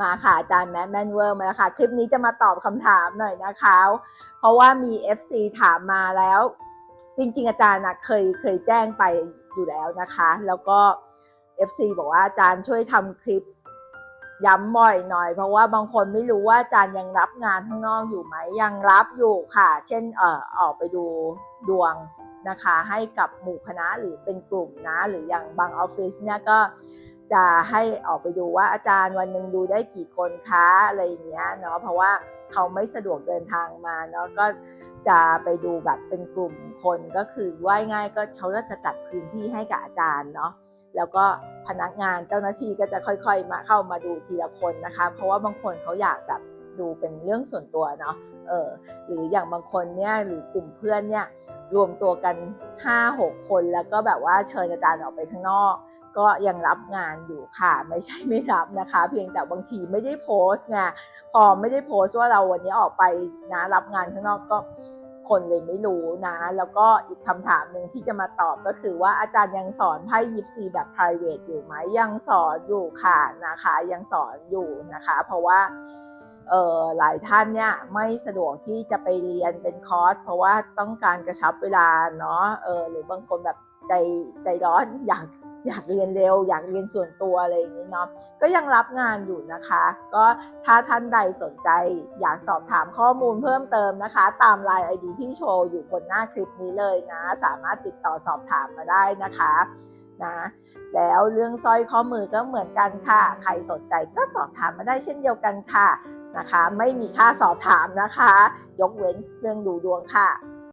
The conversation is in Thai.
มาค่ะอาจารย์แมทแมนเวอร์มาแล้วค่ะ คลิปนี้จะมาตอบคำถามหน่อยนะคะ เพราะว่ามี FC ถามมาแล้ว จริง ๆ อาจารย์นะเคยเคยแจ้งไปอยู่แล้วนะคะ แล้วก็ FC บอกว่าอาจารย์ช่วยทำคลิปย้ำบ่อยหน่อย เพราะว่าบางคนไม่รู้ว่าอาจารย์ยังรับงานข้างนอกอยู่ไหมยังรับอยู่ค่ะ เช่นเอ่อออกไปดูดวงนะคะ ให้กับหมู่คณะหรือเป็นกลุ่มนะ หรืออย่างบางออฟฟิศเนี่ยก็ จะให้ออกไปดูว่าอาจารย์วันหนึ่งดูได้กี่คนคะอะไรอย่างเงี้ยเนาะเพราะว่าเขาไม่สะดวกเดินทางมาเนาะก็จะไปดูแบบเป็นกลุ่มคนก็คือว่าง่ายก็เขาก็จะจัดพื้นที่ให้กับอาจารย์เนาะแล้วก็พนักงานเจ้าหน้าที่ก็จะค่อยๆ มาเข้ามาดูทีละคนนะคะ เพราะว่าบางคนเขาอยากแบบ ดูเป็นเรื่องส่วนตัวเนาะเออหรืออย่างบางคนเนี่ยหรือกลุ่มเพื่อนเนี่ยรวมตัวกัน 5-6 คนแล้วก็แบบว่าเชิญอาจารย์ออกไปข้างนอก ก็ยังรับงานอยู่ค่ะไม่ใช่ไม่รับนะคะ เพียงแต่บางทีไม่ได้โพสต์ไงพอไม่ได้โพสต์ว่าเราวันนี้ออกไปนะรับงานข้างนอกก็คนเลยไม่รู้นะ แล้วก็อีกคำถามหนึ่งที่จะมาตอบก็คือว่าอาจารย์ยังสอนไพ่ยิปซีแบบ private อยู่ไหมยังสอนอยู่ค่ะนะคะยังสอนอยู่นะคะ เพราะว่า หลายท่านเนี่ยไม่สะดวกที่จะไปเรียนเป็นคอร์ส เพราะว่าต้องการกระชับเวลาเนาะเออหรือบางคนแบบใจใจร้อนอยากอยากเรียนเร็ว อยากเรียนส่วนตัวอะไรอย่างนี้เนาะก็ยังรับงานอยู่นะคะ ก็ถ้าท่านใดสนใจอยากสอบถามข้อมูลเพิ่มเติมนะคะ ตามไลน์ ID ที่โชว์อยู่บนหน้าคลิปนี้เลยนะ สามารถติดต่อสอบถามมาได้นะคะนะแล้วเรื่องสร้อยข้อมือก็เหมือนกันค่ะ ใครสนใจก็สอบถามมาได้เช่นเดียวกันค่ะ นะคะ ไม่มีค่าสอบถามนะคะ ยกเว้นเรื่องดูดวงค่ะ